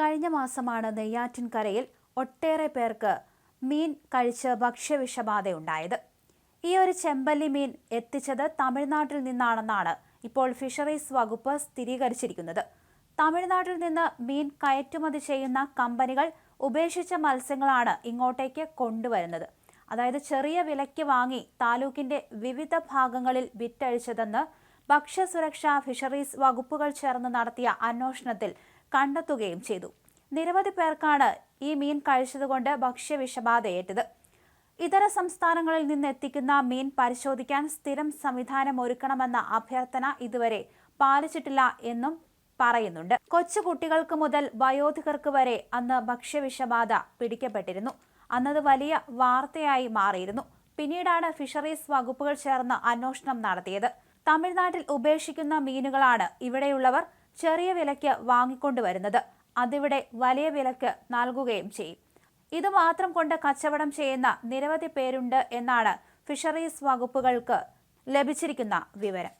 കഴിഞ്ഞ മാസമാണ് നെയ്യാറ്റിൻകരയിൽ ഒട്ടേറെ പേർക്ക് മീൻ കഴിച്ച് ഭക്ഷ്യവിഷബാധയുണ്ടായത്. ഈ ഒരു ചെമ്പല്ലി മീൻ എത്തിച്ചത് തമിഴ്നാട്ടിൽ നിന്നാണെന്നാണ് ഇപ്പോൾ ഫിഷറീസ് വകുപ്പ് സ്ഥിരീകരിച്ചിരിക്കുന്നത്. തമിഴ്നാട്ടിൽ നിന്ന് മീൻ കയറ്റുമതി ചെയ്യുന്ന കമ്പനികൾ ഉപേക്ഷിച്ച മത്സ്യങ്ങളാണ് ഇങ്ങോട്ടേക്ക് കൊണ്ടുവരുന്നത്. അതായത് ചെറിയ വിലയ്ക്ക് വാങ്ങി താലൂക്കിന്റെ വിവിധ ഭാഗങ്ങളിൽ വിറ്റഴിച്ചതെന്ന് ഭക്ഷ്യസുരക്ഷാ ഫിഷറീസ് വകുപ്പുകൾ ചേർന്ന് നടത്തിയ അന്വേഷണത്തിൽ കണ്ടെത്തുകയും ചെയ്തു. നിരവധി പേർക്കാണ് ഈ മീൻ കഴിച്ചതുകൊണ്ട് ഭക്ഷ്യവിഷബാധയേറ്റത്. ഇതര സംസ്ഥാനങ്ങളിൽ നിന്ന് എത്തിക്കുന്ന മീൻ പരിശോധിക്കാൻ സ്ഥിരം സംവിധാനം ഒരുക്കണമെന്ന അഭ്യർത്ഥന ഇതുവരെ പാലിച്ചിട്ടില്ല എന്നും പറയുന്നുണ്ട്. കൊച്ചു കുട്ടികൾക്ക് മുതൽ വയോധികർക്ക് വരെ അന്ന് ഭക്ഷ്യവിഷബാധ പിടിക്കപ്പെട്ടിരുന്നു. അന്നത് വലിയ വാർത്തയായി മാറിയിരുന്നു. പിന്നീടാണ് ഫിഷറീസ് വകുപ്പുകൾ ചേർന്ന് അന്വേഷണം നടത്തിയത്. തമിഴ്നാട്ടിൽ ഉപേക്ഷിക്കുന്ന മീനുകളാണ് ഇവിടെയുള്ളവർ ചെറിയ വിലയ്ക്ക് വാങ്ങിക്കൊണ്ടുവരുന്നത് അതിവിടെ വലിയ വിലക്ക് നൽകുകയും ചെയ്യും. ഇതുമാത്രം കൊണ്ട് കച്ചവടം ചെയ്യുന്ന നിരവധി പേരുണ്ട് എന്നാണ് ഫിഷറീസ് വകുപ്പുകൾക്ക് ലഭിച്ചിരിക്കുന്ന വിവരം.